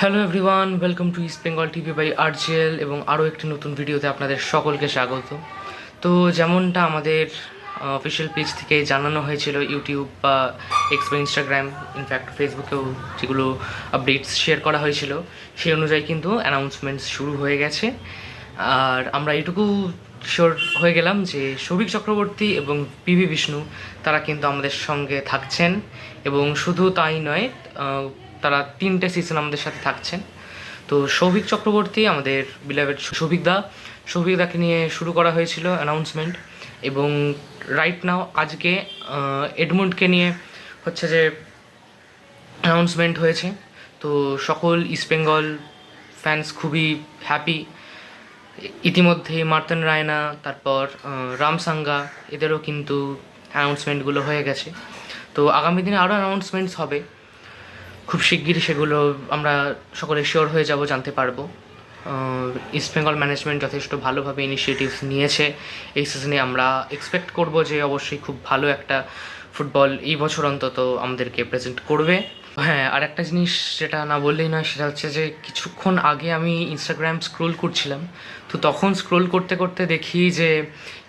Hello everyone welcome to East Bengal TV by RGL এবং আরও একটি নতুন ভিডিওতে আপনাদের সকলকে স্বাগত। তো যেমনটা আমাদের অফিসিয়াল পেজ থেকে জানানো হয়েছিল ইউটিউব বা এক্স বা ইনস্টাগ্রাম ইনফ্যাক্ট ফেসবুকেও যেগুলো আপডেটস শেয়ার করা হয়েছিল, সেই অনুযায়ী কিন্তু অ্যানাউন্সমেন্টস শুরু হয়ে গেছে। আর আমরা এটুকু শিওর হয়ে গেলাম যে সৌভিক চক্রবর্তী এবং পিভি বিষ্ণু তারা কিন্তু আমাদের সঙ্গে থাকছেন এবং শুধু তাই নয় তারা তিনটে সিজন আমাদের সাথে থাকছেন। তো সৌভিক চক্রবর্তী আমাদের বিলাভেড সৌভিক দা সৌভিক দাকে নিয়ে শুরু করা হয়েছিল অ্যানাউন্সমেন্ট এবং রাইট নাও আজকে এডমন্ডকে নিয়ে হচ্ছে যে অ্যানাউন্সমেন্ট হয়েছে। তো সকল ইস্ট বেঙ্গল ফ্যান্স খুবই হ্যাপি ইতিমধ্যে মার্তন রায়না তারপর আহ, রাম সাঙ্গা এদেরও কিন্তু অ্যানাউন্সমেন্টগুলো হয়ে গেছে। তো আগামী দিনে আরও অ্যানাউন্সমেন্টস হবে। খুব শিগগিরই সেগুলো আমরা সকলে শিওর হয়ে যাব, জানতে পারব। ইস্ট বেঙ্গল ম্যানেজমেন্ট যথেষ্ট ভালোভাবে ইনিশিয়েটিভস নিয়েছে। এই সিজনে আমরা এক্সপেক্ট করব যে অবশ্যই খুব ভালো একটা ফুটবল এই বছর অন্তত আমাদেরকে প্রেজেন্ট করবে। হ্যাঁ আর একটা জিনিস যেটা না বললেই নয়, সেটা হচ্ছে যে কিছুক্ষণ আগে আমি ইনস্টাগ্রাম স্ক্রোল করছিলাম। তো তখন স্ক্রোল করতে করতে দেখি যে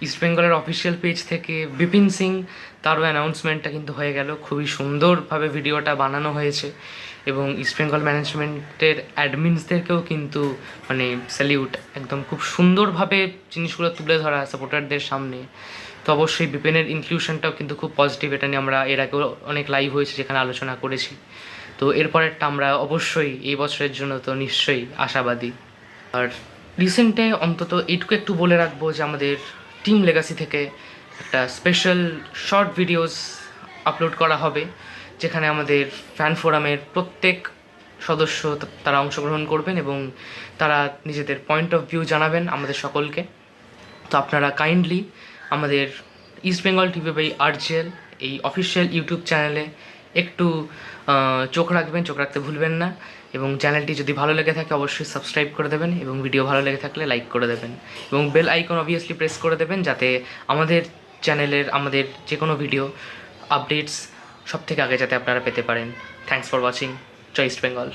ইস্ট বেঙ্গলের অফিসিয়াল পেজ থেকে বিপিন সিং তারও অ্যানাউন্সমেন্টটা কিন্তু হয়ে গেল। খুবই সুন্দরভাবে ভিডিওটা বানানো হয়েছে এবং ইস্ট বেঙ্গল ম্যানেজমেন্টের অ্যাডমিনসদেরকেও কিন্তু মানে স্যালিউট একদম খুব সুন্দরভাবে জিনিসগুলো তুলে ধরা সাপোর্টারদের সামনে। তো অবশ্যই বিপিনের ইনক্লুশনটাও কিন্তু খুব পজিটিভ এটা নিয়ে আমরা এর আগেও অনেক লাইভ হয়েছে যেখানে আলোচনা করেছি। তো এরপরেরটা আমরা অবশ্যই এই বছরের জন্য তো নিশ্চয়ই আশাবাদী। আর রিসেন্টে অন্তত এইটুকু একটু বলে রাখব যে আমাদের টিম লেগাসি থেকে একটা স্পেশাল শর্ট ভিডিওস আপলোড করা হবে, যেখানে আমাদের ফ্যান ফোরামের প্রত্যেক সদস্য তারা অংশগ্রহণ করবেন এবং তারা নিজেদের পয়েন্ট অফ ভিউ জানাবেন আমাদের সকলকে। তো আপনারা কাইন্ডলি আমাদের East Bengal TV by RGL এই অফিসিয়াল ইউটিউব চ্যানেলে একটু চোখ রাখবেন, চোখ রাখতে ভুলবেন না এবং চ্যানেলটি যদি ভালো লেগে থাকে অবশ্যই সাবস্ক্রাইব করে দেবেন এবং ভিডিও ভালো লেগে থাকলে লাইক করে দেবেন এবং বেল আইকন অবভিয়াসলি প্রেস করে দেবেন যাতে আমাদের চ্যানেলের আমাদের যে কোনো ভিডিও আপডেটস সব থেকে আগে যাতে আপনারা পেতে পারেন। থ্যাংকস ফর ওয়াচিং জয় ইস্ট বেঙ্গল